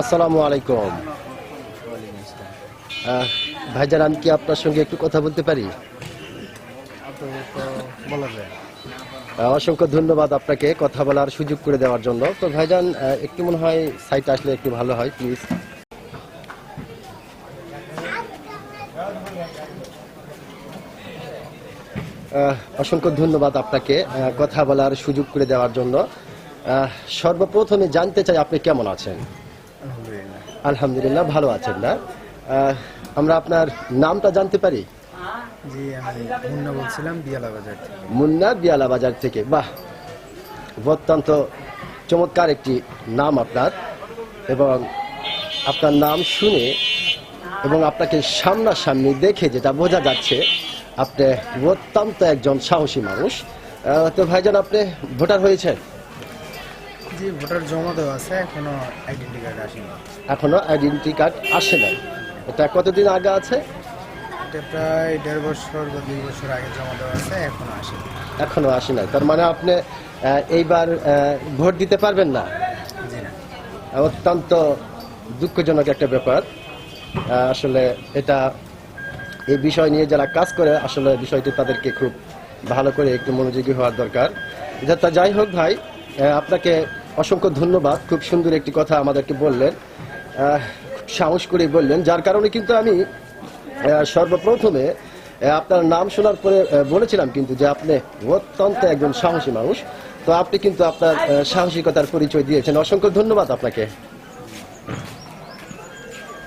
আসসালামু আলাইকুম। ভাইজান আমি কি আপনার সঙ্গে একটু কথা বলতে পারি? বলা যায়। অসংখ্য ধন্যবাদ আপনাকে কথা বলার সুযোগ করে দেওয়ার জন্য। তো ভাইজান একটু মনে হয় সাইট আসলে একটু ভালো হয় প্লিজ অসংখ্য ধন্যবাদ আপনাকে কথা বলার সুযোগ করে দেওয়ার জন্য। সর্বপ্রথমে জানতে চাই আপনি কেমন আছেন? আলহামদুলিল্লাহ। আলহামদুলিল্লাহ ভালো আছেন না? আমরা আপনার নামটা জানতে পারি? জি আমি মুন্না বলছিলাম বিয়ালা বাজার থেকে। মুন্না বিয়ালা বাজার থেকে। বাহ! অত্যন্ত চমৎকার একটি নাম আপনার এবং আপনার নাম শুনে এবং আপনাকে সামনাসামনি দেখে যেটা বোঝা যাচ্ছে আপনি অত্যন্ত একজন সাহসী মানুষ। তো ভাইজান আপনি ভোটার হয়েছেন? জি ভোটার জমা দেওয়া আছে এখনও আইডেন্টি কার্ড আসেনি। এখনও আইডেন্টি কার্ড আসে নাই। এটা কতদিন আগে আছে? এটা প্রায় দেড় বছর বা দুই বছর আগে জমা দেওয়া আছে এখনও আসেনি এখনও আসে নাই। তার মানে আপনি এইবার ভোট দিতে পারবেন না? অত্যন্ত দুঃখজনক একটা ব্যাপার। আসলে এটা এই বিষয় নিয়ে যারা কাজ করে আসলে বিষয়টি তাদেরকে খুব ভালো করে একটু মনোযোগী হওয়ার দরকার। যা তা যাই হোক ভাই আপনাকে অসংখ্য ধন্যবাদ। খুব সুন্দর একটি কথা আমাদেরকে বললেন। খুব সাহস করে বললেন যার কারণে কিন্তু আমি সর্বপ্রথমে আপনার নাম শোনার পরে বলেছিলাম কিন্তু যে আপনি অত্যন্ত একজন সাহসী মানুষ। তো আপনি কিন্তু আপনার সাহসিকতার পরিচয় দিয়েছেন। অসংখ্য ধন্যবাদ আপনাকে।